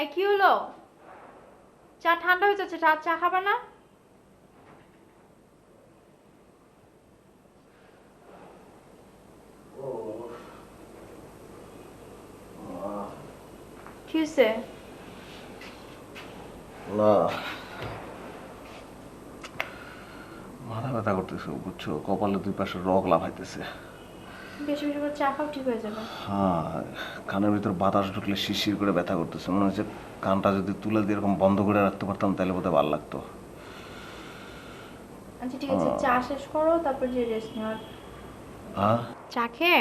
এই কি হলো? চা ঠান্ডা হয়ে যাচ্ছে, চা চা খাবে না? কি হয়েছে না। মাথা ব্যথা করতেছে, বুঝছ? কপালে দুই পাশে রগ লাফাইতেছে। বেশি বেশি করে চা খাও ঠিক হয়ে যাবে। হ্যাঁ কানের ভিতর বাতাস ঢুকলে শিরশির করে ব্যথা করতেছে। মনে হচ্ছে কানটা যদি তুলে দিয়ে এরকম বন্ধ করে রাখতে পারতাম তাহলে বোধহয় ভালো লাগতো। আচ্ছা ঠিক আছে চা শেষ করো তারপর যে রেস্ট নেওয়ার। হ্যাঁ? চা খেয়ে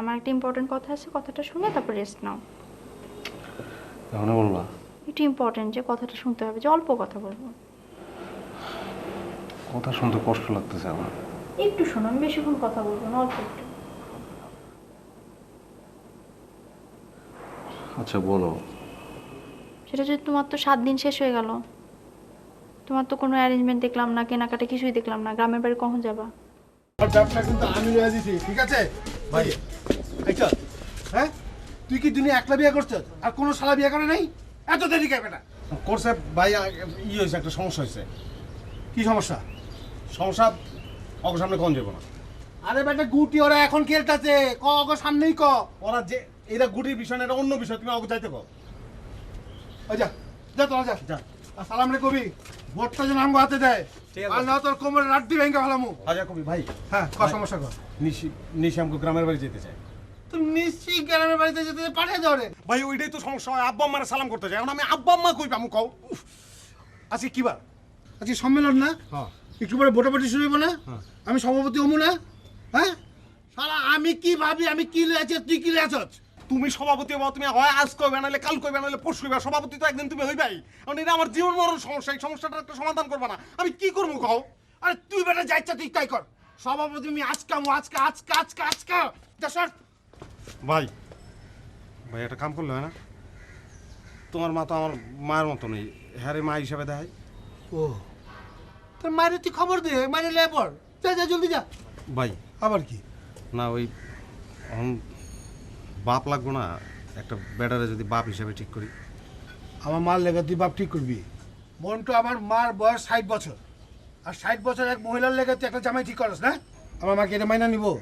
আমার একটা ইম্পর্টেন্ট কথা আছে কথাটা শুনে তারপর রেস্ট নাও। এখনই বলবা? একটু ইম্পর্টেন্ট যে কথাটা শুনতে হবে যে অল্প কথা বলব। কথা শুনতে কষ্ট লাগতেছে আমার। একটু শোনো আমি বেশিক্ষণ কথা বলব না অল্প একটু। আচ্ছা বলো। সেটা যদি তোমার তো সাত দিন শেষ হয়ে গেল। তোমার তো কোনো অ্যারেঞ্জমেন্ট দেখলাম না কেনাকাটা কিছুই দেখলাম না। গ্রামের বাড়ি কখন যাবা? আর ব্যবসা কিন্তু আমি দিছি ঠিক আছে? ভাই এই চল। হ্যাঁ? তুই কি দুনিয়া একলা বিয়ে করছিস? আর কোনো শালা বিয়ে করে নাই? এত দেরি কেন? না করছে ভাই ই হয়েছে একটা সমস্যা হয়েছে। কি সমস্যা? সমস্যা অগ সামনে কোন যাব না। আরে বেটা গুটি ওরা এখন খেলতেছে। ক অগ সামনেই ক। ওরা যে এরা গুটির বিষয় না এটা অন্য বিষয়। তুমি অগ যাইতে কো যা যা তোরা যা। যা। সালাম রে কবি ভোটটা যেন আমগো হাতে দেয়। আর না তোর কোমরে রাড্ডি ভেঙে ফেলামু হাজার কবি ভাই। হ্যাঁ ক সমস্যা কর। নিশি নিশি আমাকে গ্রামের বাড়ি যেতে চাই তুমি নিশ্চয়ই গ্রামের বাড়িতে যেতে পাঠিয়ে দাও রে। ভাই ওইটাই তো সমস্যা হয়। আব্বা আম্মারে সালাম করতে চাই এখন আমি আব্বা আম্মা কই পামু কও? উফ, আজকে কি বার? আজকে সম্মেলন না? হ্যাঁ। একটু পরে ভোটাভুটি শুরু হইব না? হ্যাঁ। আমি সভাপতি হব না? হ্যাঁ? সারা আমি কি ভাবি আমি কি লয়ে আছি তুই কি আছিস তুমি সভাপতি হবা তুমি হয় আজ কইবে নাহলে কাল কইবে নাহলে পরশু কইবে। সভাপতি তো একদিন তুমি হইবাই। কারণ এটা আমার জীবন মরণ সমস্যা এই সমস্যাটা একটা সমাধান করবা না। আমি কি করব কও? আরে তুই বেটা যা ইচ্ছা তুই তাই কর। সভাপতি আমি আজকে আমু আজকে আজকে আজকে আজকে। যা সর। ভাই ভাই একটা কাম করলে হয় না? তোমার মা তো আমার মায়ের মতো নেই। হ্যাঁ রে মা হিসাবে দেয় ও তোর মায়ের তুই খবর দে মায়ের লে পর যা যা জলদি যা। ভাই। আবার কি? না ওই বাপ লাগবো না, একটা বেটারে যদি বাপ হিসাবে ঠিক করি। আমার মার লেগে তুই বাপ ঠিক করবি। মন্টু আমার মার বয়স ষাট বছর। আর ষাট বছর এক মহিলার লেগে তুই একটা জামাই ঠিক করস, না? আমার মাকে এটা মাইনা নিবো।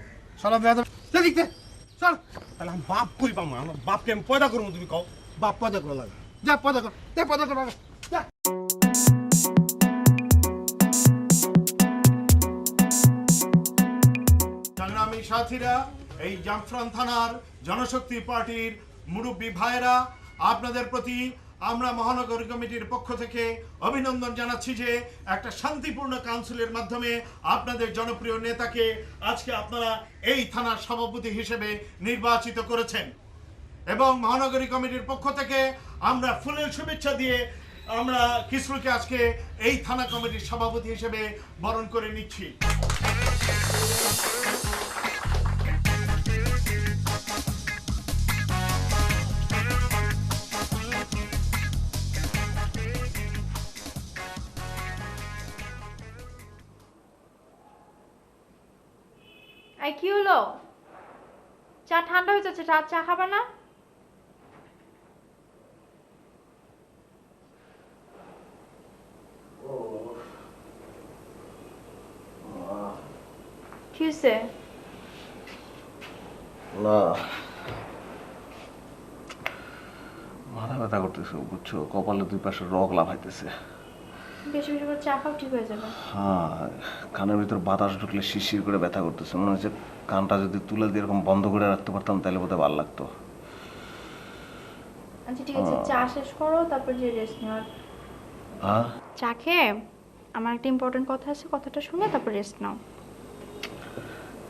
সরব যা দেখতে চল। তাহলে আমি বাপ কই পাবো? আমার বাপকে আমি পয়দা করব, তুমি কও। বাপ পয়দা করে লাগে যা পদা কর। যা। পদা কর সাথীরা এই জামফ্রান থানার জনশক্তি পার্টির মুরব্বী ভাইয়েরা, আপনাদের প্রতি আমরা মহানগর কমিটির পক্ষ থেকে অভিনন্দন জানাচ্ছি যে একটা শান্তিপূর্ণ কাউন্সিলের মাধ্যমে আপনাদের জনপ্রিয় নেতাকে আজকে আপনারা এই থানার সভাপতি হিসেবে নির্বাচিত করেছেন। এবং মহানগরী কমিটির পক্ষ থেকে আমরা ফুলের শুভেচ্ছা দিয়ে আমরা কিশোরকে আজকে এই থানা কমিটির সভাপতি হিসেবে বরণ করে নিচ্ছি। এই কি হলো? চা ঠান্ডা হয়ে যাচ্ছে, চা চা খাবে না? কি হয়েছে মাথা ব্যথা করতেছে, বুঝছ? কপালে দুই পাশে রগ লাফাইতেছে। বেশি বেশি করে চা খাও ঠিক হয়ে যাবে। হ্যাঁ কানের ভিতর বাতাস ঢুকলে শিরশির করে ব্যথা করতেছে। মনে হচ্ছে কানটা যদি তুলে দিয়ে এরকম বন্ধ করে রাখতে পারতাম তাহলে বোধহয় ভালো লাগতো। আচ্ছা ঠিক আছে চা শেষ করো তারপর যে রেস্ট নেওয়ার। হ্যাঁ? চা খেয়ে আমার একটা ইম্পর্টেন্ট কথা আছে কথাটা শুনে তারপর রেস্ট নাও।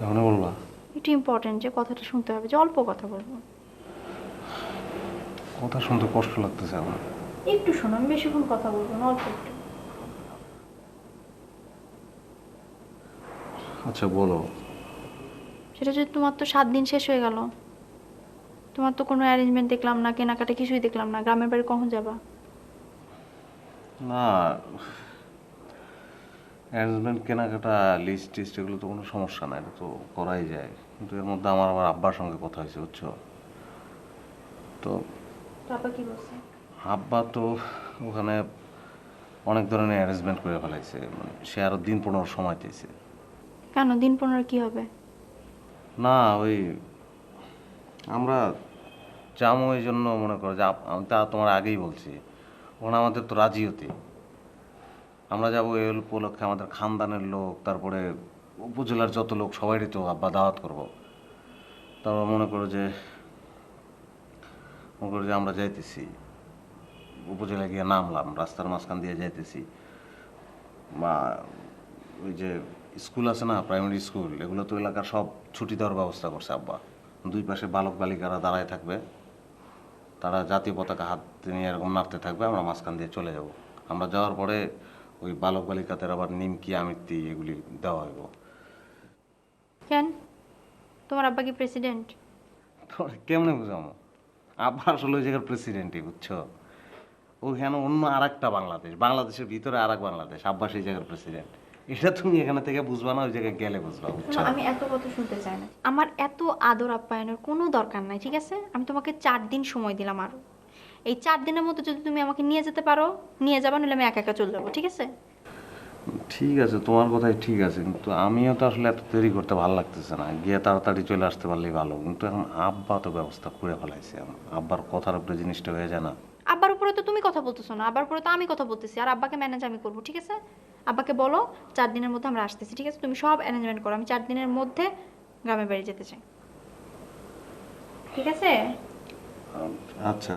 এখনই বলবা? একটু ইম্পর্টেন্ট যে কথাটা শুনতে হবে যে অল্প কথা বলব। কথা শুনতে কষ্ট লাগতেছে আমার। একটু শোনো আমি বেশিক্ষণ কথা বলব না অল্প একটু। আচ্ছা বলো। সেটা যদি তোমার তো সাত দিন শেষ হয়ে গেল। তোমার তো কোনো অ্যারেঞ্জমেন্ট দেখলাম না কেনাকাটা কিছুই দেখলাম না। গ্রামের বাড়ি কখন যাবা? না অ্যারেঞ্জমেন্ট কেনাকাটা লিস্ট টিস্ট এগুলো তো কোনো সমস্যা না এটা তো করাই যায়। কিন্তু এর মধ্যে আমার আমার আব্বার সঙ্গে কথা হয়েছে বুঝছ? তো বাবা কি বলছে? আব্বা তো ওখানে অনেক ধরনের অ্যারেঞ্জমেন্ট করে ফেলাইছে মানে সে আরও দিন পনেরো সময় চেয়েছে কেন? দিন পনেরো কি হবে? না, ওই আমরা যাব এই জন্য মনে করো যে তা তোমার আগেই বলছি। ওখানে আমাদের তো রাজি হতে আমরা যাব এই উপলক্ষে আমাদের খানদানের লোক, তারপরে উপজেলার যত লোক, সবাইরই তো আব্বা দাওয়াত করব। তারপর মনে করো যে, মনে করো যে আমরা যাইতেছি। উপজেলায় গিয়ে নামলাম, রাস্তার মাঝখান দিয়ে যাইতেছি। বা ওই যে স্কুল আছে না প্রাইমারি স্কুল এগুলো তো এলাকার সব ছুটি দেওয়ার ব্যবস্থা করছে আব্বা। দুই পাশে বালক বালিকারা দাঁড়ায় থাকবে। তারা জাতীয় পতাকা হাত নিয়ে এরকম নাড়তে থাকবে আমরা মাঝখান দিয়ে চলে যাব। আমরা যাওয়ার পরে ওই বালক বালিকাদের আবার নিমকি আমিত্তি এগুলি দেওয়া হইব। কেন? তোমার আব্বা কি প্রেসিডেন্ট তোর কেমনে বুঝামো আব্বা আসলে ওই জায়গার প্রেসিডেন্টই বুঝছ? ওইখানে অন্য আর একটা বাংলাদেশ বাংলাদেশের ভিতরে আর এক বাংলাদেশ আব্বা সেই জায়গার প্রেসিডেন্ট এটা তুমি এখানে থেকে বুঝবা না ওই জায়গায় গেলে বুঝবা আমি এত কথা শুনতে চাই না। আমার এত আদর আপ্যায়নের কোনো দরকার নাই ঠিক আছে? আমি তোমাকে চার দিন সময় দিলাম আরও। এই চার দিনের মধ্যে যদি তুমি আমাকে নিয়ে যেতে পারো নিয়ে যাবা নাহলে আমি একা একা চলে যাব ঠিক আছে? ঠিক আছে তোমার কথাই ঠিক আছে কিন্তু আমিও তো আসলে এত দেরি করতে ভালো লাগতেছে না। গিয়ে তাড়াতাড়ি চলে আসতে পারলেই ভালো কিন্তু এখন আব্বা তো ব্যবস্থা করে ফেলাইছে। আব্বার কথার উপরে জিনিসটা হয়ে যায় না। আব্বার উপরে তো তুমি কথা বলতেছো না আব্বার উপরে তো আমি কথা বলতেছি আর আব্বাকে ম্যানেজ আমি করব ঠিক আছে? আব্বাকে বলো, চার দিনের মধ্যে আমরা আসতেছি, ঠিক আছে? তুমি সব অ্যারেঞ্জমেন্ট করো, আমি চার দিনের মধ্যে গ্রামের বাড়ি যেতে চাই। ঠিক আছে? আচ্ছা।